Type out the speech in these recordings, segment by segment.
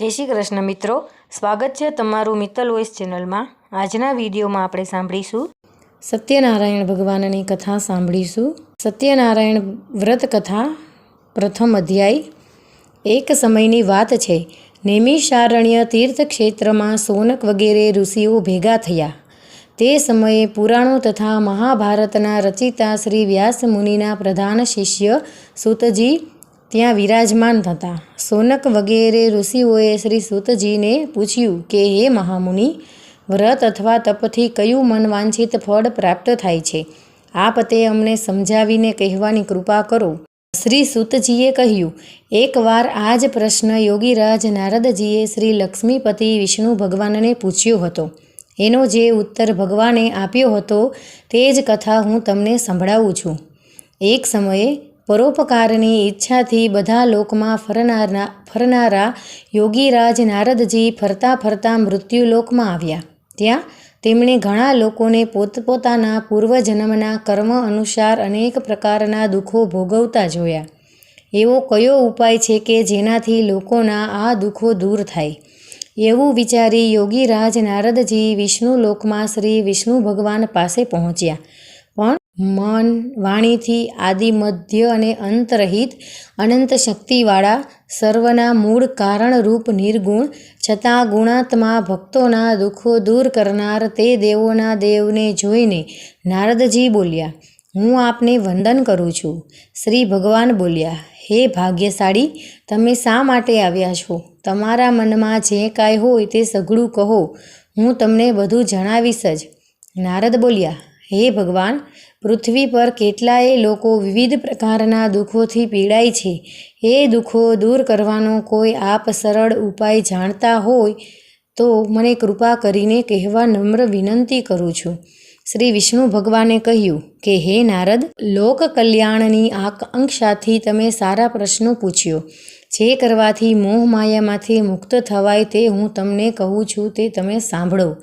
જય શ્રી કૃષ્ણ મિત્રો. સ્વાગત છે તમારું મિત્તલ વોઇસ ચેનલમાં. આજના વિડીયોમાં આપણે સાંભળીશું સત્યનારાયણ ભગવાનની કથા સાંભળીશું. સત્યનારાયણ વ્રત કથા, પ્રથમ અધ્યાય. એક સમયની વાત છે. નૈમિષારણ્ય તીર્થક્ષેત્રમાં સોનક વગેરે ઋષિઓ ભેગા થયા. તે સમયે પુરાણો તથા મહાભારતના રચિતા શ્રી વ્યાસ મુનિના પ્રધાન શિષ્ય સુતજી ત્યાં વિરાજમાન હતા સોનક વગેરે ઋષિઓએ શ્રી સુતજીને પૂછ્યું કે, હે મહામુનિ, વ્રત અથવા તપથી કયું મનવાંછિત ફળ પ્રાપ્ત થાય છે? આપ તે અમને સમજાવીને કહેવાની કૃપા કરો. શ્રી સુતજીએ કહ્યું, એકવાર આ જ પ્રશ્ન યોગીરાજ નારદજીએ શ્રી લક્ષ્મીપતિ વિષ્ણુ ભગવાનને પૂછ્યો હતો. એનો જે ઉત્તર ભગવાને આપ્યો હતો, તે જ કથા હું તમને સંભળાવું છું. એક સમયે પરોપકારની ઈચ્છાથી બધા લોકમાં ફરનારના, ફરનારા યોગીરાજ નારદજી ફરતા ફરતા મૃત્યુલોકમાં આવ્યા. ત્યાં તેમણે ઘણા લોકોને પોતપોતાના પૂર્વજન્મના કર્મ અનુસાર અનેક પ્રકારના દુઃખો ભોગવતા જોયા. એવો કયો ઉપાય છે કે જેનાથી લોકોના આ દુઃખો દૂર થાય? એવું વિચારી યોગીરાજ નારદજી વિષ્ણુ લોકમાં શ્રી વિષ્ણુ ભગવાન પાસે પહોંચ્યા. મન, વાણીથી આદિ, મધ્ય અને અંતરહિત અનંત શક્તિવાળા સર્વના મૂળ કારણરૂપ નિર્ગુણ, છતાં ગુણાત્મા ભક્તોના દુઃખો દૂર કરનાર તે દેવોના દેવને જોઈને નારદજી બોલ્યા, હું આપને વંદન કરું છું. શ્રી ભગવાન બોલ્યા, હે ભાગ્યશાળી, તમે શા માટે આવ્યા છો? તમારા મનમાં જે કાંઈ હોય તે સઘળું કહો, હું તમને બધું જણાવીશ જ. નારદ બોલ્યા, હે ભગવાન પૃથ્વી પર કેટલાય લોકો વિવિધ પ્રકારના દુઃખોથી પીડાય છે. એ દુઃખો દૂર કરવાનો કોઈ આપ સરળ ઉપાય જાણતા હોય તો મને કૃપા કરીને કહેવા નમ્ર વિનંતી કરું છું. શ્રી વિષ્ણુ ભગવાને કહ્યું કે, હે નારદ લોક કલ્યાણની આકાંક્ષાથી તમે સારા પ્રશ્નો પૂછ્યો. જે કરવાથી મોહ માયામાંથી મુક્ત થવાય તે હું તમને કહું છું તે તમે સાંભળો.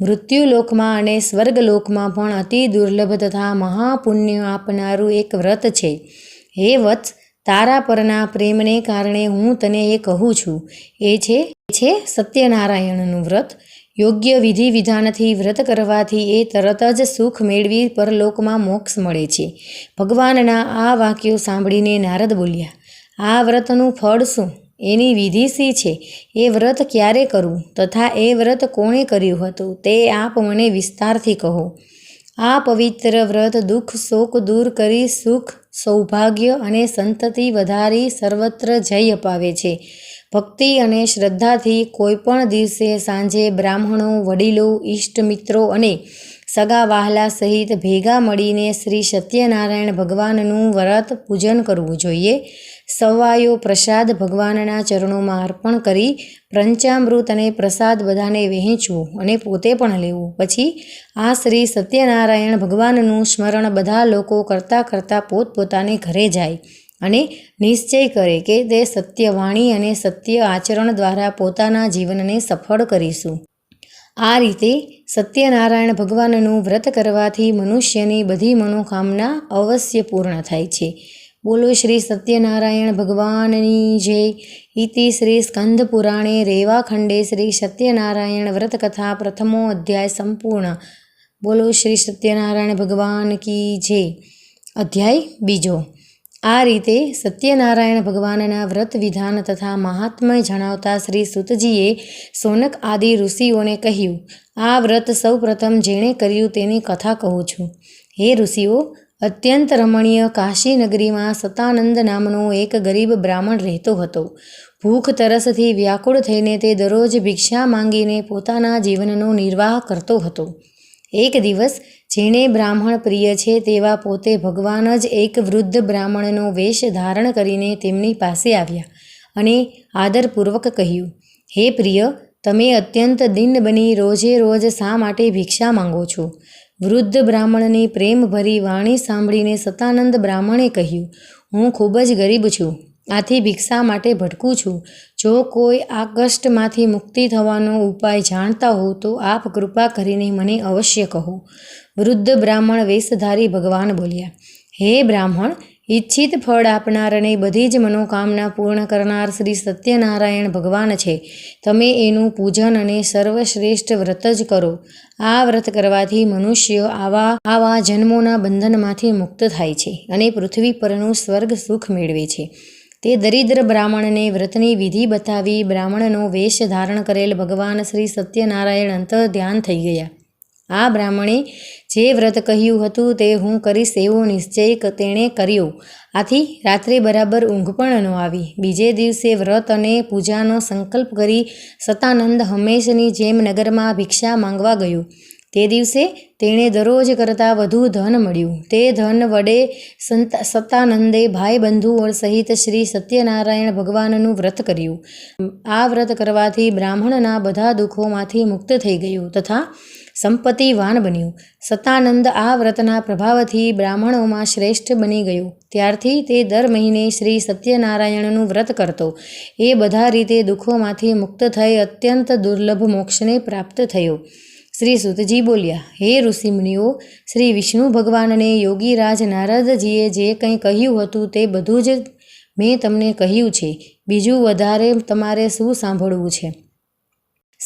મૃત્યુલોકમાં અને સ્વર્ગલોકમાં પણ અતિ દુર્લભ તથા મહાપુણ્ય આપનારું એક વ્રત છે. હે વત્સ, તારા પરના પ્રેમને કારણે હું તને એ કહું છું. એ છે છે સત્યનારાયણનું વ્રત. યોગ્ય વિધિ વિધાનથી વ્રત કરવાથી એ તરત જ સુખ મેળવી પરલોકમાં મોક્ષ મળે છે. ભગવાનના આ વાક્યો સાંભળીને નારદ બોલ્યા આ વ્રતનું ફળ શું? એની વિધિ શી છે? એ વ્રત ક્યારે કરવું તથા એ વ્રત કોણે કર્યું હતું? તે આપ મને વિસ્તારથી કહો. આ પવિત્ર વ્રત દુઃખ, શોક દૂર કરી સુખ, સૌભાગ્ય અને સંતતિ વધારી સર્વત્ર જય અપાવે છે. ભક્તિ અને શ્રદ્ધાથી કોઈપણ દિવસે સાંજે બ્રાહ્મણો, વડીલો, ઈષ્ટ મિત્રો અને સગા વહાલા સહિત ભેગા મળીને શ્રી સત્યનારાયણ ભગવાનનું વ્રત પૂજન કરવું જોઈએ. સવાયો પ્રસાદ ભગવાનના ચરણોમાં અર્પણ કરી પંચામૃત અને પ્રસાદ બધાને વહેંચવું અને પોતે પણ લેવું. પછી આ શ્રી સત્યનારાયણ ભગવાનનું સ્મરણ બધા લોકો કરતાં કરતાં પોતપોતાને ઘરે જાય. અને નિશ્ચય કરે કે તે સત્યવાણી અને સત્ય આચરણ દ્વારા પોતાના જીવનને સફળ કરીશું. આ રીતે સત્યનારાયણ ભગવાનનું વ્રત કરવાથી મનુષ્યની બધી મનોકામના અવશ્ય પૂર્ણ થાય છે. બોલો શ્રી સત્યનારાયણ ભગવાનની જય. ઇતિ શ્રી સ્કંદ પુરાણે રેવા ખંડે શ્રી સત્યનારાયણ વ્રત કથા પ્રથમો અધ્યાય સંપૂર્ણ. બોલો શ્રી સત્યનારાયણ ભગવાન કી જય. અધ્યાય બીજો. આ રીતે સત્યનારાયણ ભગવાનના વ્રત વિધાન તથા મહાત્મય જણાવતા શ્રી સુતજીએ સોનક આદિ ઋષિઓને કહ્યું, આ વ્રત સૌ પ્રથમ જેણે કર્યું તેની કથા કહું છું. હે ઋષિઓ, અત્યંત રમણીય કાશી નગરીમાં સતાનંદ નામનો એક ગરીબ બ્રાહ્મણ રહેતો હતો. ભૂખ તરસથી વ્યાકુળ થઈને તે દરરોજ ભિક્ષા માંગીને પોતાના જીવનનો નિર્વાહ કરતો હતો. એક દિવસ જેણે બ્રાહ્મણ પ્રિય છે તેવા પોતે ભગવાન જ એક વૃદ્ધ બ્રાહ્મણનો વેશ ધારણ કરીને તેમની પાસે આવ્યા અને આદરપૂર્વક કહ્યું, હે પ્રિય, તમે અત્યંત દિન બની રોજે રોજ શા માટે ભિક્ષા માંગો છો? વૃદ્ધ બ્રાહ્મણની પ્રેમભરી વાણી સાંભળીને સતાનંદ બ્રાહ્મણે કહ્યું, હું ખૂબ જ ગરીબ છું, આથી ભિક્ષા માટે ભટકું છું. જો કોઈ આ કષ્ટમાંથી મુક્તિ થવાનો ઉપાય જાણતા હો તો આપ કૃપા કરીને મને અવશ્ય કહો. વૃદ્ધ બ્રાહ્મણ વેશધારી ભગવાન બોલ્યા, હે બ્રાહ્મણ, ઈચ્છિત ફળ આપનાર અને બધી જ મનોકામના પૂર્ણ કરનાર શ્રી સત્યનારાયણ ભગવાન છે. તમે એનું પૂજન અને સર્વશ્રેષ્ઠ વ્રત જ કરો. આ વ્રત કરવાથી મનુષ્ય આવા આવા જન્મોના બંધનમાંથી મુક્ત થાય છે અને પૃથ્વી પરનું સ્વર્ગ સુખ મેળવે છે. તે દરિદ્ર બ્રાહ્મણને વ્રતની વિધિ બતાવી બ્રાહ્મણનો વેશ ધારણ કરેલ ભગવાન શ્રી સત્યનારાયણ અંતર ધ્યાન થઈ ગયા. આ બ્રાહ્મણે જે વ્રત કહ્યું હતું તે હું કરીશ એવો નિશ્ચય તેણે કર્યો. આથી રાત્રે બરાબર ઊંઘ પણ ન આવી. બીજે દિવસે વ્રત અને પૂજાનો સંકલ્પ કરી સતાનંદ હંમેશની જેમ નગરમાં ભિક્ષા માંગવા ગયો. તે દિવસે તેણે દરરોજ કરતાં વધુ ધન મળ્યું. તે ધન વડે સંત સતાનંદે ભાઈ બંધુઓ સહિત શ્રી સત્યનારાયણ ભગવાનનું વ્રત કર્યું. આ વ્રત કરવાથી બ્રાહ્મણના બધા દુઃખોમાંથી મુક્ત થઈ ગયું તથા સંપત્તિવાન બન્યું. સતાનંદ આ વ્રતના પ્રભાવથી બ્રાહ્મણોમાં શ્રેષ્ઠ બની ગયો. ત્યારથી તે દર મહિને શ્રી સત્યનારાયણનું વ્રત કરતો. એ બધા રીતે દુઃખોમાંથી મુક્ત થઈ અત્યંત દુર્લભ મોક્ષને પ્રાપ્ત થયો. શ્રી સુતજી બોલ્યા, હે ઋષિમુનિઓ, શ્રી વિષ્ણુ ભગવાનને યોગીરાજ નારદજીએ જે કંઈ કહ્યું હતું તે બધું જ મેં તમને કહ્યું છે. બીજું વધારે તમારે શું સાંભળવું છે?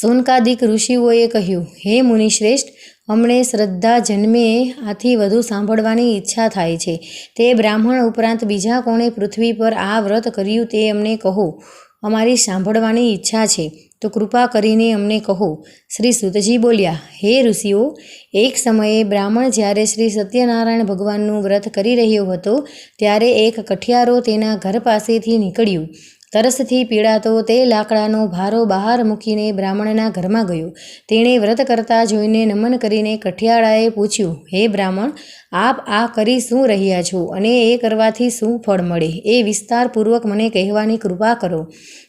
સોનકાદિક ઋષિઓએ કહ્યું, હે મુનિશ્રેષ્ઠ અમને શ્રદ્ધા જન્મે આથી વધુ સાંભળવાની ઈચ્છા થાય છે. તે બ્રાહ્મણ ઉપરાંત બીજા કોણે પૃથ્વી પર આ વ્રત કર્યું તે અમને કહો. અમારી સાંભળવાની ઈચ્છા છે. તો કૃપા કરીને અમને કહો. શ્રી સુતજી બોલ્યા, હે ઋષિઓ, એક સમયે બ્રાહ્મણ જ્યારે શ્રી સત્યનારાયણ ભગવાનનું વ્રત કરી રહ્યો હતો, ત્યારે એક કઠિયારો તેના ઘર પાસેથી નીકળ્યું. તરસથી પીડાતો તે લાકડાનો ભારો બહાર મૂકીને બ્રાહ્મણના ઘરમાં ગયો. તેણે વ્રત કરતા જોઈને નમન કરીને કઠિયાળાએ પૂછ્યું, હે બ્રાહ્મણ આપ આ કરી શું રહ્યા છો અને એ કરવાથી શું ફળ મળે? એ વિસ્તારપૂર્વક મને કહેવાની કૃપા કરો.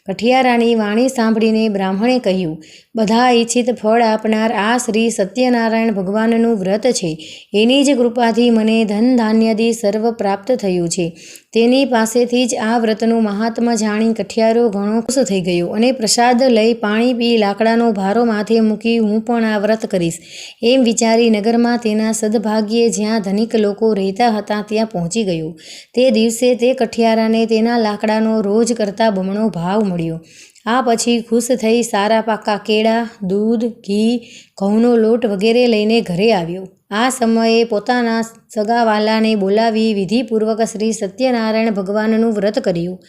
કઠિયારાની વાણી સાંભળીને બ્રાહ્મણે કહ્યું, બધા ઈચ્છિત ફળ આપનાર આ શ્રી સત્યનારાયણ ભગવાનનું વ્રત છે. એની જ કૃપાથી મને ધન ધાન્યથી સર્વ પ્રાપ્ત થયું છે. તેની પાસેથી જ આ વ્રતનું મહાત્મા જાણી કઠિયારો ઘણો ખુશ થઈ ગયો અને પ્રસાદ લઈ પાણી પી લાકડાનો ભારો માથે મૂકી હું પણ આ વ્રત કરીશ. એમ વિચારી નગરમાં તેના સદભાગ્યે જ્યાં ધનિક લોકો રહેતા હતા ત્યાં પહોંચી ગયો. તે દિવસે તે કઠિયારાને તેના લાકડાનો રોજ કરતાં બમણો ભાવ મળ્યો. આ પછી ખુશ થઈ સારા પાકા કેળા, દૂધ, ઘી, ઘઉંનો લોટ વગેરે લઈને ઘરે આવ્યો. આ સમયે પોતાના સગાવાલાને બોલાવી વિધિપૂર્વક શ્રી સત્યનારાયણ ભગવાનનું વ્રત કર્યું.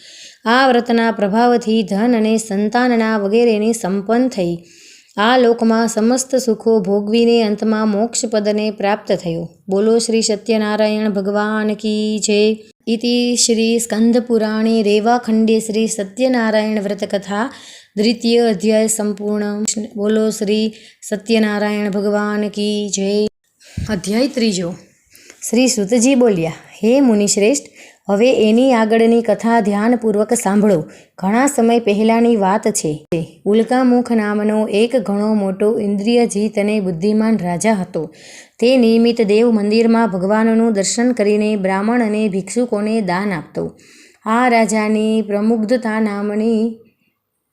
આ વ્રતના પ્રભાવથી ધન અને સંતાનના વગેરેની સંપન્ન થઈ. આ લોકમાં સમસ્ત સુખો ભોગવીને અંતમાં મોક્ષપદને પ્રાપ્ત થયો. બોલો શ્રી સત્યનારાયણ ભગવાન કી જય. ઇતિ શ્રી સ્કંદપુરાણી રેવાખંડે શ્રી સત્યનારાયણ વ્રતકથા દ્વિતીય અધ્યાય સંપૂર્ણ. બોલો શ્રી સત્યનારાયણ ભગવાન કી જય. અધ્યાય ત્રીજો. શ્રી સુતજી બોલ્યા, હે મુનિશ્રેષ્ઠ હવે એની આગળની કથા ધ્યાનપૂર્વક સાંભળો. ઘણા સમય પહેલાંની વાત છે ઉલ્કામુખ નામનો એક ઘણો મોટો ઇન્દ્રિયજીત અને બુદ્ધિમાન રાજા હતો. તે નિયમિત દેવ મંદિરમાં ભગવાનનું દર્શન કરીને બ્રાહ્મણ અને ભિક્ષુકોને દાન આપતો. આ રાજાની પ્રમુગ્ધતા નામની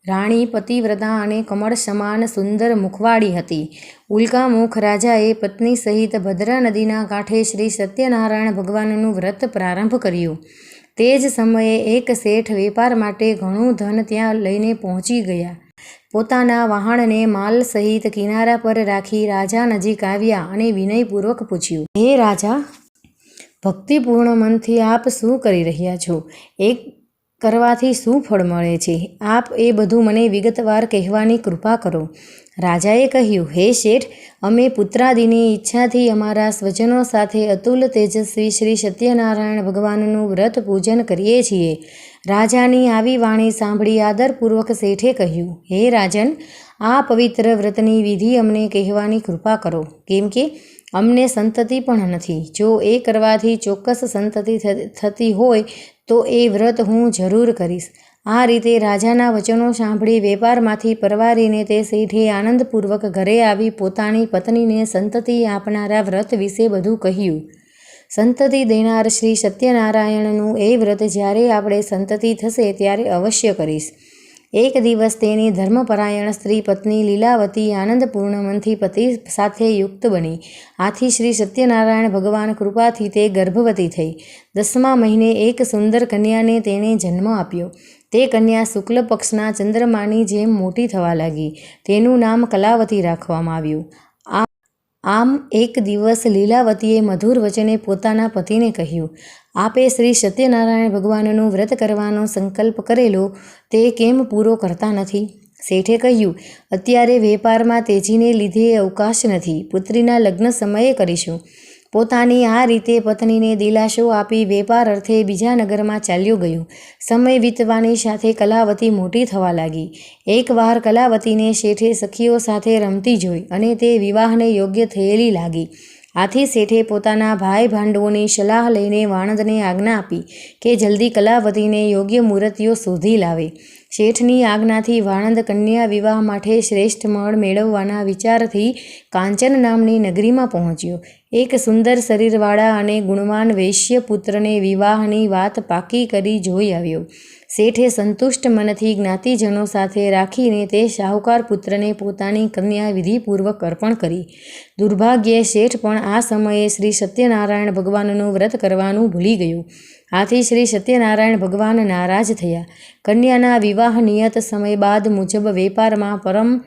રાણી પતિવ્રતા અને કમળ સમાન સુંદર મુખવાળી હતી. ઉલ્કામુખ રાજાએ પત્ની સહિત ભદ્રા નદીના કાંઠે શ્રી સત્યનારાયણ ભગવાનનું વ્રત પ્રારંભ કર્યું. તે જ સમયે એક શેઠ વેપાર માટે ઘણું ધન ત્યાં લઈને પહોંચી ગયા. પોતાના વાહણને માલ સહિત કિનારા પર રાખી રાજા નજીક આવ્યા અને વિનયપૂર્વક પૂછ્યું, હે રાજા, ભક્તિપૂર્ણ મનથી આપ શું કરી રહ્યા છો? એક કરવાથી શું ફળ મળે છે? આપ એ બધું મને વિગતવાર કહેવાની કૃપા કરો. રાજાએ કહ્યું, હે શેઠ, અમે પુત્રાદિની ઈચ્છાથી અમારા સ્વજનો સાથે અતુલ તેજસ્વી શ્રી સત્યનારાયણ ભગવાનનું વ્રત પૂજન કરીએ છીએ. રાજાની આવી વાણી સાંભળી આદરપૂર્વક શેઠે કહ્યું, હે રાજન, આ પવિત્ર વ્રતની વિધિ અમને કહેવાની કૃપા કરો. કેમ કે અમને સંતતિ પણ નથી. જો એ કરવાથી ચોક્કસ સંતતિ થતી હોય તો એ વ્રત હું જરૂર કરીશ. આ રીતે રાજાના વચનો સાંભળી વેપારમાંથી પરવારીને તે શેઠે આનંદપૂર્વક ઘરે આવી પોતાની પત્નીને સંતતિ આપનારા વ્રત વિશે બધું કહ્યું. સંતતિ દેનાર શ્રી સત્યનારાયણનું એ વ્રત જ્યારે આપણે સંતતિ થશે ત્યારે અવશ્ય કરીશ. એક દિવસ તેની ધર્મપરાયણ સ્ત્રી પત્ની લીલાવતી આનંદપૂર્ણ મનથી પતિ સાથે યુક્ત બની. આથી શ્રી સત્યનારાયણ ભગવાન કૃપાથી તે ગર્ભવતી થઈ. દસમા મહિને એક સુંદર કન્યાને તેણે જન્મ આપ્યો. તે કન્યા શુક્લ પક્ષના ચંદ્રમાની જેમ મોટી થવા લાગી. તેનું નામ કલાવતી રાખવામાં આવ્યું. આમ એક દિવસ લીલાવતીએ મધુર વચને પોતાના પતિને કહ્યું, આપે શ્રી સત્યનારાયણ ભગવાનનું વ્રત કરવાનો સંકલ્પ કરેલો, તે કેમ પૂરો કરતા નથી? શેઠે કહ્યું, અત્યારે વેપારમાં તેજીને લીધે અવકાશ નથી, પુત્રીના લગ્ન સમયે કરીશું. પોતાની આ રીતે પત્નીને દિલાસો આપી વેપાર અર્થે બીજા નગરમાં ચાલ્યું ગયું. સમય વીતવાની સાથે કલાવતી મોટી થવા લાગી. એકવાર કલાવતીને શેઠે સખીઓ સાથે રમતી જોઈ અને તે વિવાહને યોગ્ય થયેલી લાગી. આથી શેઠે પોતાના ભાઈ ભાંડવોની સલાહ લઈને વાણંદને આજ્ઞા આપી કે જલ્દી કલાવતીને યોગ્ય મૂર્તિઓ શોધી લાવે. શેઠની આજ્ઞાથી વાણંદ કન્યા વિવાહ માટે શ્રેષ્ઠ મળ મેળવવાના વિચારથી કાંચન નામની નગરીમાં પહોંચ્યો. એક સુંદર શરીરવાળા અને ગુણવાન વૈશ્ય પુત્રને વિવાહની વાત પાકી કરી જોઈ આવ્યો. શેઠે સંતુષ્ટ મનથી જ્ઞાતિજનો સાથે રાખીને તે શાહુકાર પુત્રને પોતાની કન્યા વિધિપૂર્વક અર્પણ કરી. દુર્ભાગ્યે શેઠ પણ આ સમયે શ્રી સત્યનારાયણ ભગવાનનું વ્રત કરવાનું ભૂલી ગયું. આથી શ્રી સત્યનારાયણ ભગવાન નારાજ થયા. કન્યાના વિવાહ નિયત સમય બાદ મુજબ વેપારમાં પરમ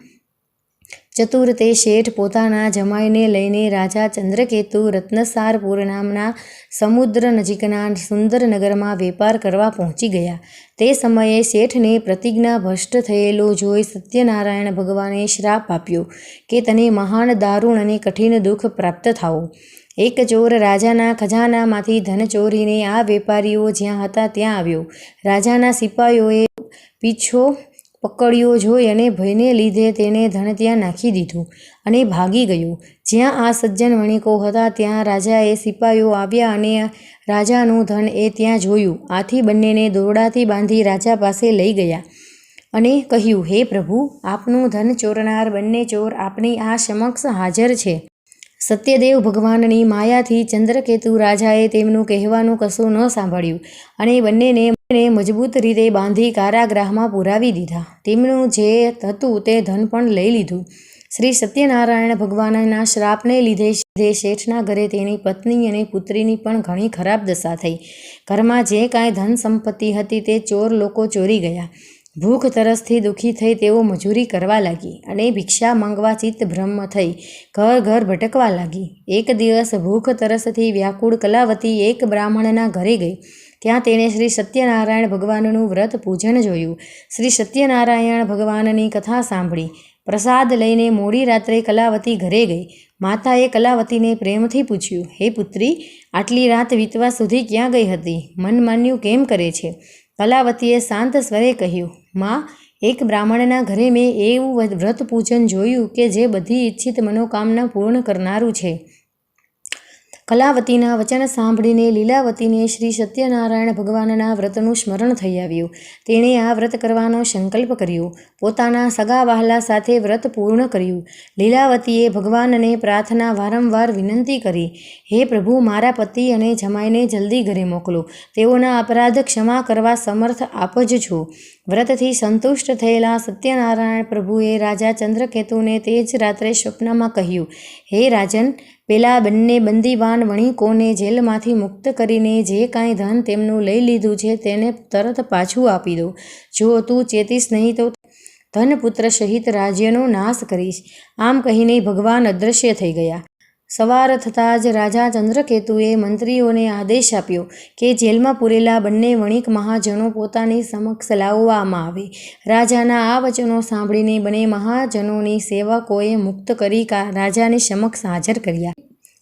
ચતુર તે શેઠ પોતાના જમાઈને લઈને રાજા ચંદ્રકેતુ રત્નસારપુર નામના સમુદ્ર નજીકના સુંદર નગરમાં વેપાર કરવા પહોંચી ગયા. તે સમયે શેઠને પ્રતિજ્ઞા ભ્રષ્ટ થયેલો જોઈ સત્યનારાયણ ભગવાને શ્રાપ આપ્યો કે તને મહાન દારૂણ અને કઠિન દુઃખ પ્રાપ્ત થાઓ. એક ચોર રાજાના ખજાનામાંથી ધન ચોરીને આ વેપારીઓ જ્યાં હતા ત્યાં આવ્યો. રાજાના સિપાહીઓએ પીછો પકડ્યો જોઈ અને ભયને લીધે તેને ધન ત્યાં નાખી દીધું અને ભાગી ગયું. જ્યાં આ સજ્જન વણિકો હતા, ત્યાં રાજાએ સિપાહીઓ આવ્યા અને રાજાનું ધન એ ત્યાં જોયું. આથી બંનેને દોરડાથી બાંધી રાજા પાસે લઈ ગયા અને કહ્યું, હે પ્રભુ, આપનું ધન ચોરનાર બંને ચોર આપની આ સમક્ષ હાજર છે. સત્યદેવ ભગવાનની માયાથી ચંદ્રકેતુ રાજાએ તેમનું કહેવાનું કશું ન સાંભળ્યું અને બંનેને મજબૂત રીતે બાંધી કારાગૃહમાં પુરાવી દીધા. તેમનું જે હતું તે ધન પણ લઈ લીધું. શ્રી સત્યનારાયણ ભગવાનના શ્રાપને લીધે લીધે શેઠના ઘરે તેની પત્ની અને પુત્રીની પણ ઘણી ખરાબ દશા થઈ. ઘરમાં જે કાંઈ ધન સંપત્તિ હતી તે ચોર લોકો ચોરી ગયા. ભૂખ તરસથી દુઃખી થઈ તેઓ મજૂરી કરવા લાગી અને ભિક્ષા માંગવા ચિત્ત બ્રહ્મ થઈ ઘર ઘર ભટકવા લાગી. એક દિવસ ભૂખ તરસથી વ્યાકુળ કલાવતી એક બ્રાહ્મણના ઘરે ગઈ. ત્યાં તેણે શ્રી સત્યનારાયણ ભગવાનનું વ્રત પૂજન જોયું. શ્રી સત્યનારાયણ ભગવાનની કથા સાંભળી. પ્રસાદ લઈને મોડી રાત્રે કલાવતી ઘરે ગઈ. માતાએ કલાવતીને પ્રેમથી પૂછ્યું, હે પુત્રી, આટલી રાત વીતવા સુધી ક્યાં ગઈ હતી? મન માન્યું કેમ કરે છે? કલાવતીએ શાંત સ્વરે કહ્યું, માં, એક બ્રાહ્મણના ઘરે મેં એવું વ્રત પૂજન જોયું કે જે બધી ઈચ્છિત મનોકામના પૂર્ણ કરનારું છે. કલાવતીના વચન સાંભળીને લીલાવતીને શ્રી સત્યનારાયણ ભગવાનના વ્રતનું સ્મરણ થઈ આવ્યું. તેણે આ વ્રત કરવાનો સંકલ્પ કર્યો. પોતાના સગા વહાલા સાથે વ્રત પૂર્ણ કર્યું. લીલાવતીએ ભગવાનને પ્રાર્થના વારંવાર વિનંતી કરી, હે પ્રભુ, મારા પતિ અને જમાઈને જલ્દી ઘરે મોકલો. તેઓના અપરાધ ક્ષમા કરવા સમર્થ આપ જ છો. વ્રતથી સંતુષ્ટ થયેલા સત્યનારાયણ પ્રભુએ રાજા ચંદ્રકેતુને તે જ રાત્રે સ્વપ્નમાં કહ્યું, હે રાજન પેલા બંને બંદીવાન વણિકોને જેલમાંથી મુક્ત કરીને જે કાંઈ ધન તેમનું લઈ લીધું છે તેને તરત પાછું આપી દો. જો તું ચેતીશ નહીં તો ધનપુત્ર સહિત રાજ્યનો નાશ કરીશ. આમ કહીને ભગવાન અદૃશ્ય થઈ ગયા. સવાર થતાં જ રાજા ચંદ્રકેતુએ મંત્રીઓને આદેશ આપ્યો કે જેલમાં પૂરેલા બંને વણિક મહાજનો પોતાની સમક્ષ લાવવામાં આવે. રાજાના આ વચનો સાંભળીને બંને મહાજનોની સેવકોએ મુક્ત કરી રાજાની સમક્ષ હાજર કર્યા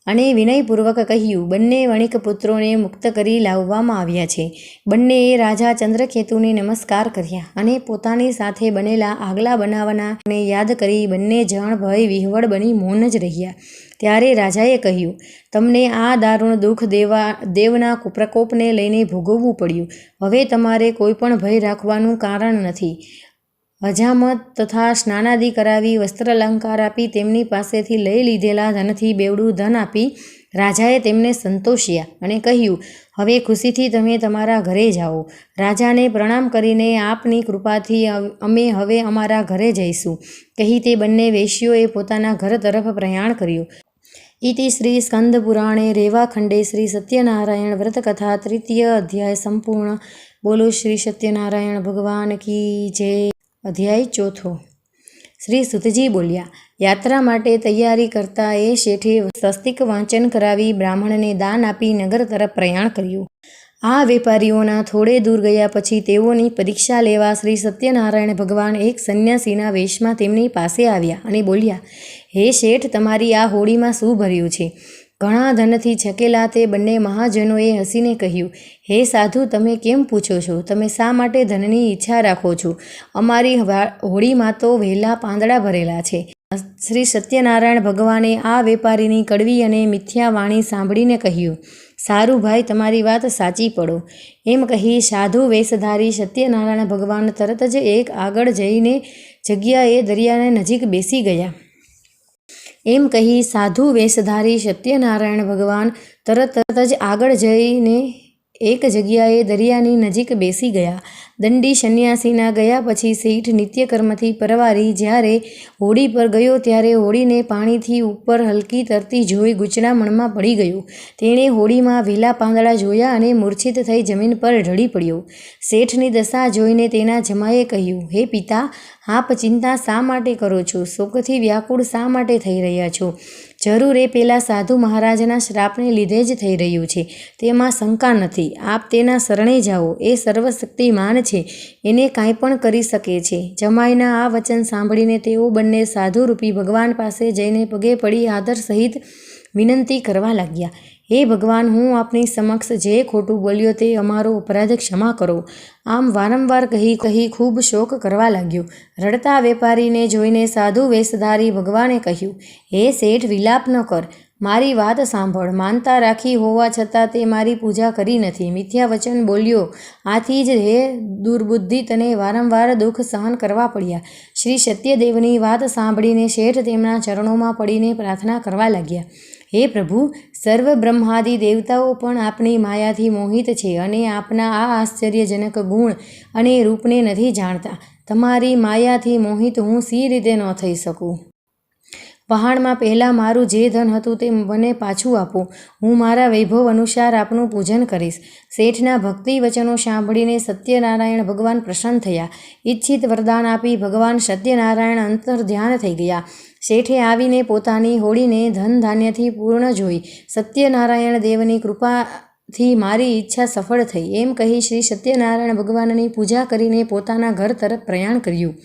અને વિનયપૂર્વક કહ્યું, બંને વણિક પુત્રોને મુક્ત કરી લાવવામાં આવ્યા છે. બંનેએ રાજા ચંદ્રકેતુને નમસ્કાર કર્યા અને પોતાની સાથે બનેલા આગલા બનાવનાને યાદ કરી બંને જણ ભય વિહવળ બની મૌન જ રહ્યા. ત્યારે રાજાએ કહ્યું, તમને આ દારૂણ દુઃખ દેવા, દેવના પ્રકોપને લઈને ભોગવવું પડ્યું. હવે તમારે કોઈ પણ ભય રાખવાનું કારણ નથી. હજામત તથા સ્નાનાદિ કરાવી વસ્ત્ર અલંકાર આપી તેમની પાસેથી લઈ લીધેલા ધનથી બેવડું ધન આપી રાજાએ તેમને સંતોષ્યા અને કહ્યું, હવે ખુશીથી તમે તમારા ઘરે જાઓ. રાજાને પ્રણામ કરીને આપની કૃપાથી અમે હવે અમારા ઘરે જઈશું. કહી તે બંને વેશ્યોએ પોતાના ઘર તરફ પ્રયાણ કર્યું. ઇતિ શ્રી સ્કંદ પુરાણે રેવાખંડે શ્રી સત્યનારાયણ વ્રતકથા તૃતીય અધ્યાય સંપૂર્ણ બોલો શ્રી સત્યનારાયણ ભગવાન કી જય અધ્યાય ચોથો શ્રી સુતજી બોલ્યા યાત્રા માટે તૈયારી કરતા એ શેઠે સ્વસ્તિક વાંચન કરાવી બ્રાહ્મણને દાન આપી નગર તરફ પ્રયાણ કર્યું. આ વેપારીઓના થોડે દૂર ગયા પછી તેઓની પરીક્ષા લેવા શ્રી સત્યનારાયણ ભગવાન એક સંન્યાસીના વેશમાં તેમની પાસે આવ્યા અને બોલ્યા, હે શેઠ, તમારી આ હોડીમાં શું ભર્યું છે? ઘણા ધનથી છકેલા તે બંને મહાજનોએ હસીને કહ્યું, હે સાધુ, તમે કેમ પૂછો છો? તમે શા માટે ધનની ઈચ્છા રાખો છો? અમારી હોળીમાં તો વહેલા પાંદડા ભરેલા છે. શ્રી સત્યનારાયણ ભગવાને આ વેપારીની કડવી અને મિથ્યા વાણી સાંભળીને કહ્યું, સારું ભાઈ, તમારી વાત સાચી પડો. એમ કહી સાધુ વેશધારી સત્યનારાયણ ભગવાન તરત જ એક આગળ જઈને જગ્યાએ દરિયાને નજીક બેસી ગયા. એમ કહી સાધુ વેશધારી સત્યનારાયણ ભગવાન તરત જ આગળ જઈને એક જગ્યાએ દરિયાની નજીક બેસી ગયા. દંડી સંન્યાસીના ગયા પછી શેઠ નિત્યકર્મથી પરવારી જ્યારે હોડી પર ગયો ત્યારે હોડીને પાણીથી ઉપર હલકી તરતી જોઈ ગૂંચડામણમાં પડી ગયો. તેણે હોડીમાં વેલા પાંદડા જોયા અને મૂર્છિત થઈ જમીન પર ઢળી પડ્યો. શેઠની દશા જોઈને તેના જમાએ કહ્યું, હે પિતા, આપ ચિંતા શા માટે કરો છો? શોકથી વ્યાકુળ શા માટે થઈ રહ્યા છો? જરૂર એ પેલા સાધુ મહારાજના શ્રાપને લીધે જ થઈ રહ્યું છે. તેમાં શંકા નથી. આપ તેના શરણે જાઓ. એ સર્વશક્તિમાન છે. એને કાંઈ પણ કરી શકે છે. જમાઈના આ વચન સાંભળીને તેઓ બંને સાધુરૂપી ભગવાન પાસે જઈને પગે પડી આદર સહિત વિનંતી કરવા લાગ્યા. હે ભગવાન, હું આપની સમક્ષ જે ખોટું બોલ્યો તે અમારો અપરાધ ક્ષમા કરો. આમ વારંવાર કહી કહી ખૂબ શોક કરવા લાગ્યો. રડતા વેપારીને જોઈને સાધુ વેશધારી ભગવાને કહ્યું, હે શેઠ, વિલાપ ન કર. મારી વાત સાંભળ. માનતા રાખી હોવા છતાં તે મારી પૂજા કરી નથી. મિથ્યા વચન બોલ્યો. આથી જ હે દુર્બુદ્ધિ તને વારંવાર દુઃખ સહન કરવા પડ્યા. શ્રી સત્યદેવની વાત સાંભળીને શેઠ તેમના ચરણોમાં પડીને પ્રાર્થના કરવા લાગ્યા. હે પ્રભુ સર્વ બ્રહ્માદિ દેવતાઓ પણ આપની માયાથી મોહિત છે અને આપના આ આશ્ચર્યજનક ગુણ અને રૂપને નથી જાણતા. તમારી માયાથી મોહિત હું સી રીતે ન થઈ શકું? વહાણમાં પહેલાં મારું જે ધન હતું તે મને પાછું આપો. હું મારા વૈભવ અનુસાર આપનું પૂજન કરીશ. શેઠના ભક્તિ વચનો સાંભળીને સત્યનારાયણ ભગવાન પ્રસન્ન થયા. ઈચ્છિત વરદાન આપી ભગવાન સત્યનારાયણ અંતર ધ્યાન થઈ ગયા. શેઠે આવીને પોતાની હોડીને ધન ધાન્યથી પૂર્ણ જોઈ. સત્યનારાયણ દેવની કૃપાથી મારી ઈચ્છા સફળ થઈ. એમ કહી શ્રી સત્યનારાયણ ભગવાનની પૂજા કરીને પોતાના ઘર તરફ પ્રયાણ કર્યું.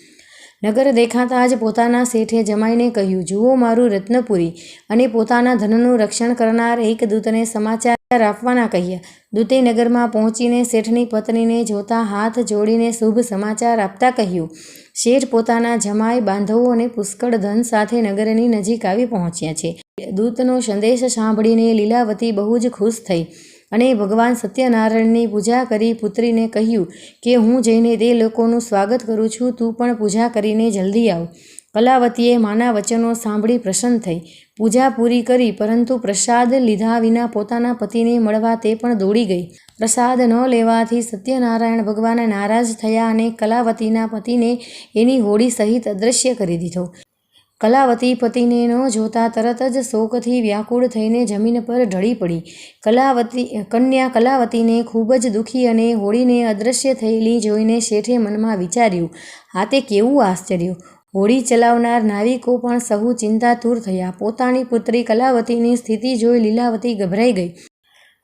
નગર દેખાતા જ પોતાના શેઠે જમાઈને કહ્યું, જુઓ મારું રત્નપુરી અને પોતાના ધનનું રક્ષણ કરનાર એક દૂતને સમાચાર આપવાના કહ્યા. દૂતે નગરમાં પહોંચીને શેઠની પત્નીને જોતા હાથ જોડીને શુભ સમાચાર આપતા કહ્યું, શેઠ પોતાના જમાઈ બાંધવો અને પુષ્કળ ધન સાથે નગરની નજીક આવી પહોંચ્યા છે. દૂતનો સંદેશ સાંભળીને લીલાવતી બહુ જ ખુશ થઈ અને ભગવાન સત્યનારાયણની પૂજા કરી પુત્રીને કહ્યું કે, હું જઈને તે લોકોનું સ્વાગત કરું છું. તું પણ પૂજા કરીને જલ્દી આવ. કલાવતીએ માના વચનો સાંભળી પ્રસન્ન થઈ. પૂજા પૂરી કરી, પરંતુ પ્રસાદ લીધા વિના પોતાના પતિને મળવા તે પણ દોડી ગઈ. પ્રસાદ ન લેવાથી સત્યનારાયણ ભગવાન નારાજ થયા અને કલાવતીના પતિને એની હોડી સહિત અદૃશ્ય કરી દીધો. કલાવતી પતિને ન જોતા તરત જ શોકથી વ્યાકુળ થઈને જમીન પર ઢળી પડી. કલાવતી, કન્યા કલાવતીને ખૂબ જ દુઃખી અને હોડીને અદૃશ્ય થયેલી જોઈને શેઠે મનમાં વિચાર્યું આ તે કેવું આશ્ચર્ય? હોડી ચલાવનાર નાવિકો પણ સહુ ચિંતાતુર થયા. પોતાની પુત્રી કલાવતીની સ્થિતિ જોઈ લીલાવતી ગભરાઈ ગઈ.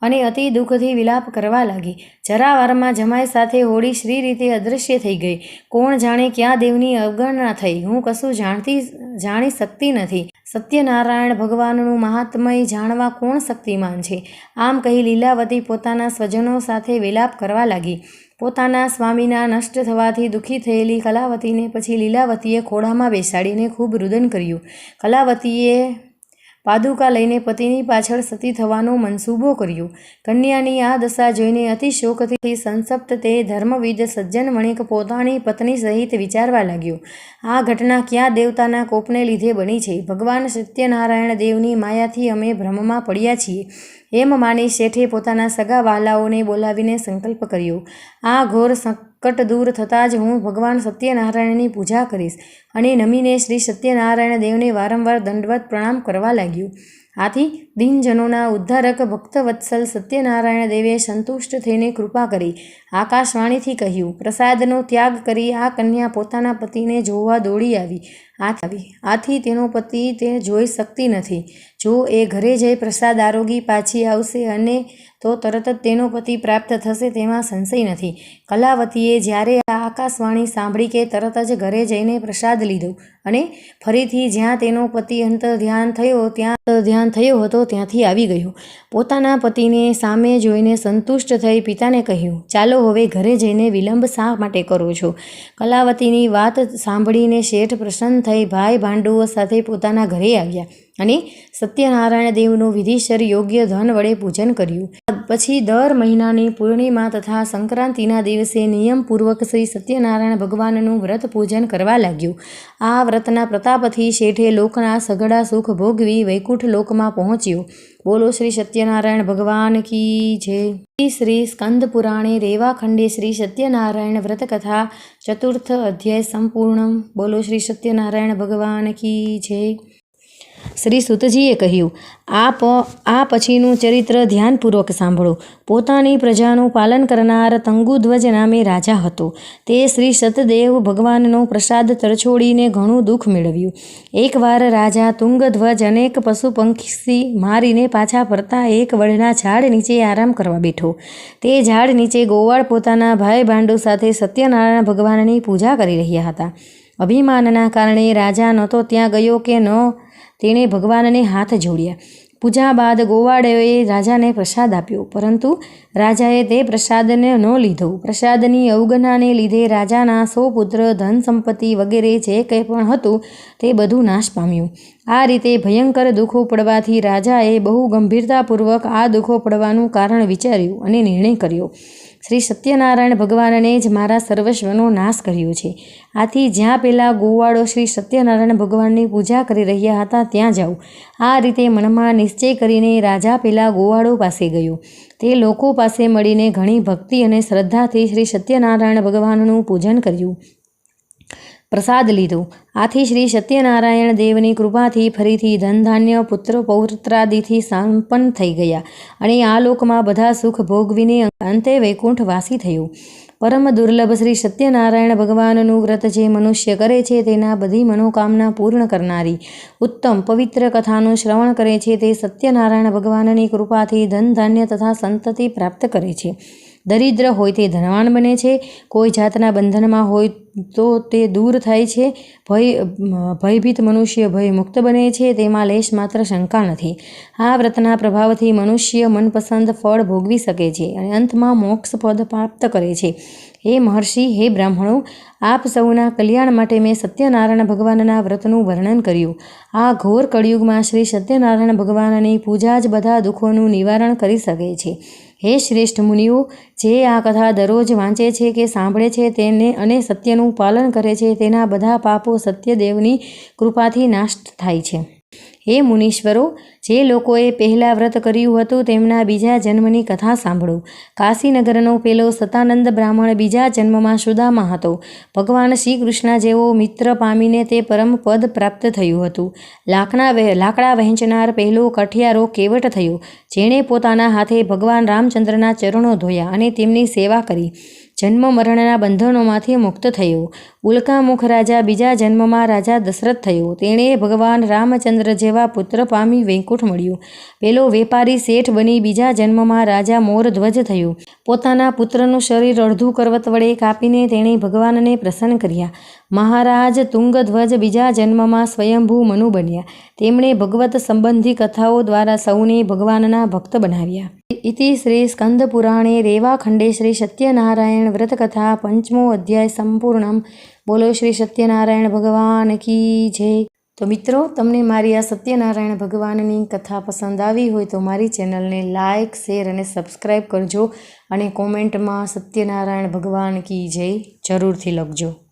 અને અતિ દુઃખથી વિલાપ કરવા લાગી. જરાવારમાં જમાઈ સાથે હોળી શ્રી રીતે અદૃશ્ય થઈ ગઈ. કોણ જાણે ક્યાં દેવની અવગણના થઈ? હું કશું જાણતી જાણી શકતી નથી. સત્યનારાયણ ભગવાનનું મહાત્મય જાણવા કોણ શક્તિમાન છે? આમ કહી લીલાવતી પોતાના સ્વજનો સાથે વિલાપ કરવા લાગી. પોતાના સ્વામીના નષ્ટ થવાથી દુઃખી થયેલી કલાવતીને પછી લીલાવતીએ ખોળામાં બેસાડીને ખૂબ રુદન કર્યું. કલાવતીએ પાદુકા લઈને પતિની પાછળ સતી થવાનો મનસૂબો કર્યો. કન્યાની આ દશા જોઈને અતિશોકથી સંસપ્ત તે ધર્મવિદ સજ્જન વણિક પોતાની પત્ની સહિત વિચારવા લાગ્યો. આ ઘટના ક્યાં દેવતાના કોપને લીધે બની છે? ભગવાન સત્યનારાયણ દેવની માયાથી અમે ભ્રમમાં પડ્યા છીએ. એમ માની શેઠે પોતાના સગા વાલાઓને બોલાવીને સંકલ્પ કર્યો. આ ઘોર સંકટ દૂર થતાં જ હું ભગવાન સત્યનારાયણની પૂજા કરીશ અને નમીને શ્રી સત્યનારાયણ દેવને વારંવાર દંડવત પ્રણામ કરવા લાગ્યું. આથી દિનજનોના ઉદ્ધારક ભક્તવત્સલ સત્યનારાયણ દેવે સંતુષ્ટ થઈને કૃપા કરી આકાશવાણીથી કહ્યું, પ્રસાદનો ત્યાગ કરી આ કન્યા પોતાના પતિને જોવા દોડી આવી. આવી. આથી તેનો પતિ તે જોઈ શકતી નથી. જો એ ઘરે જઈ પ્રસાદ આરોગી પાછી આવશે અને તો તરત જ તેનો પતિ પ્રાપ્ત થશે તેમાં સંશય નથી. કલાવતીએ જ્યારે આ આકાશવાણી સાંભળી કે તરત જ ઘરે જઈને પ્રસાદ લીધો અને ફરીથી જ્યાં તેનો પતિ અંતર ધ્યાન થયો, ત્યાં ધ્યાન થયો હતો, ત્યાંથી આવી ગયો. પોતાના પતિને સામે જોઈને સંતુષ્ટ થઈ પિતાને કહ્યું, ચાલો હવે ઘરે જઈને વિલંબ શા માટે કરો છો? કલાવતીની વાત સાંભળીને શેઠ પ્રસન્ન થઈ ભાઈ ભાંડુઓ સાથે પોતાના ઘરે આવ્યા. અને સત્યનારાયણ દેવનું વિધિસર યોગ્ય ધન વડે પૂજન કર્યું. પછી દર મહિનાની પૂર્ણિમા તથા સંક્રાંતિના દિવસે નિયમપૂર્વક શ્રી સત્યનારાયણ ભગવાનનું વ્રત પૂજન કરવા લાગ્યું. આ વ્રતના પ્રતાપથી શેઠે લોકના સઘળા સુખ ભોગવી વૈકુંઠ લોકમાં પહોંચ્યો. બોલો શ્રી સત્યનારાયણ ભગવાન કી જય. શ્રી સ્કંદ પુરાણે રેવાખંડે શ્રી સત્યનારાયણ વ્રત કથા ચતુર્થ અધ્યાય સંપૂર્ણમ બોલો શ્રી સત્યનારાયણ ભગવાન કી જય. શ્રી સુતજીએ કહ્યું, આ પ, આ પછીનું ચરિત્ર ધ્યાનપૂર્વક સાંભળો. પોતાની પ્રજાનું પાલન કરનાર તંગુધ્વજ નામે રાજા હતો. તે શ્રી સતદેવ ભગવાનનો પ્રસાદ તરછોડીને ઘણું દુઃખ મેળવ્યું. એકવાર રાજા તુંગધ્વજ અનેક પશુ પંખી મારીને પાછા ફરતા એક વડના ઝાડ નીચે આરામ કરવા બેઠો. તે ઝાડ નીચે ગોવાળ પોતાના ભાઈ ભાંડુ સાથે સત્યનારાયણ ભગવાનની પૂજા કરી રહ્યા હતા. અભિમાનના કારણે રાજા ન તો ત્યાં ગયો કે ન તેણે ભગવાનને હાથ જોડ્યા. પૂજા બાદ ગોવાળેએ રાજાને પ્રસાદ આપ્યો. પરંતુ રાજાએ તે પ્રસાદને ન લીધો. પ્રસાદની અવગણાને લીધે રાજાના સો પુત્ર ધન સંપત્તિ વગેરે જે કંઈ પણ હતું તે બધું નાશ પામ્યું. આ રીતે ભયંકર દુઃખો પડવાથી રાજાએ બહુ ગંભીરતાપૂર્વક આ દુઃખો પડવાનું કારણ વિચાર્યું અને નિર્ણય કર્યો. શ્રી સત્યનારાયણ ભગવાનને જ મારા સર્વસ્વનો નાશ કર્યો છે. આથી જ્યાં પહેલાં ગોવાળો શ્રી સત્યનારાયણ ભગવાનની પૂજા કરી રહ્યા હતા, ત્યાં જાઉં. આ રીતે મનમાં નિશ્ચય કરીને રાજા પહેલાં ગોવાળો પાસે ગયો. તે લોકો પાસે મળીને ઘણી ભક્તિ અને શ્રદ્ધાથી શ્રી સત્યનારાયણ ભગવાનનું પૂજન કર્યું. પ્રસાદ લીધો. આથી શ્રી સત્યનારાયણ દેવની કૃપાથી ફરીથી ધન ધાન્ય પુત્ર પૌત્રાદિથી સંપન્ન થઈ ગયા અને આ લોકમાં બધા સુખ ભોગવીને અંતે વૈકુંઠ વાસી થયું. પરમ દુર્લભ શ્રી સત્યનારાયણ ભગવાનનું વ્રત જે મનુષ્ય કરે છે તેના બધી મનોકામના પૂર્ણ કરનારી, ઉત્તમ પવિત્ર કથાનું શ્રવણ કરે છે તે સત્યનારાયણ ભગવાનની કૃપાથી ધન ધાન્ય તથા સંતતિ પ્રાપ્ત કરે છે. દરિદ્ર હોય તે ધનવાન બને છે. કોઈ જાતના બંધનમાં હોય તો તે દૂર થાય છે. ભય, ભયભીત મનુષ્ય ભયમુક્ત બને છે. તેમાં લેશ માત્ર શંકા નથી. આ વ્રતના પ્રભાવથી મનુષ્ય મનપસંદ ફળ ભોગવી શકે છે અને અંતમાં મોક્ષ પદ પ્રાપ્ત કરે છે. હે મહર્ષિ, હે બ્રાહ્મણો, આપ સૌના કલ્યાણ માટે મેં સત્યનારાયણ ભગવાનના વ્રતનું વર્ણન કર્યું. આ ઘોર કળિયુગમાં શ્રી સત્યનારાયણ ભગવાનની પૂજા જ બધા દુઃખોનું નિવારણ કરી શકે છે. હે શ્રેષ્ઠ મુનિઓ, જે આ કથા દરરોજ વાંચે છે કે સાંભળે છે તેને અને સત્યનું પાલન કરે છે, તેના બધા પાપો સત્યદેવની કૃપાથી નાશ થાય છે. હે મુનીશ્વરો, જે લોકોએ પહેલાં વ્રત કર્યું હતું તેમના બીજા જન્મની કથા સાંભળો. કાશીનગરનો પેલો સતાનંદ બ્રાહ્મણ બીજા જન્મમાં સુદામા હતો. ભગવાન શ્રી કૃષ્ણ જેવો મિત્ર પામીને તે પરમ પદ પ્રાપ્ત થયું હતું. લાકડા લાકડા વહેંચનાર પહેલો કઠિયારો કેવટ થયો, જેણે પોતાના હાથે ભગવાન રામચંદ્રના ચરણો ધોયા અને તેમની સેવા કરી. જન્મ મરણના બંધનોમાંથી મુક્ત થયો. ઉલ્કામુખ રાજા બીજા જન્મમાં રાજા દશરથ થયો. તેણે ભગવાન રામચંદ્ર જેવા પુત્ર પામી વૈકુંઠ મળ્યું. પેલો વેપારી શેઠ બની બીજા જન્મમાં રાજા મોરધ્વજ થયો. પોતાના પુત્રનું શરીર અડધું કરવત વડે કાપીને તેણે ભગવાનને પ્રસન્ન કર્યા. મહારાજ તુંગધ્વજ બીજા જન્મમાં સ્વયંભૂ મનુ બન્યા. તેમણે ભગવત સંબંધી કથાઓ દ્વારા સૌને ભગવાનના ભક્ત બનાવ્યા. ઇતિ શ્રી સ્કંદ પુરાણે રેવાખંડે શ્રી સત્યનારાયણ વ્રતકથા પંચમો અધ્યાય સંપૂર્ણમ બોલો શ્રી સત્યનારાયણ ભગવાન કી જય તો મિત્રો તમને મારી આ સત્યનારાયણ ભગવાનની કથા પસંદ આવી હોય તો મારી ચેનલને લાઇક શેર અને સબસ્ક્રાઈબ કરજો અને કોમેન્ટમાં સત્યનારાયણ ભગવાન કી જય જરૂરથી લખજો.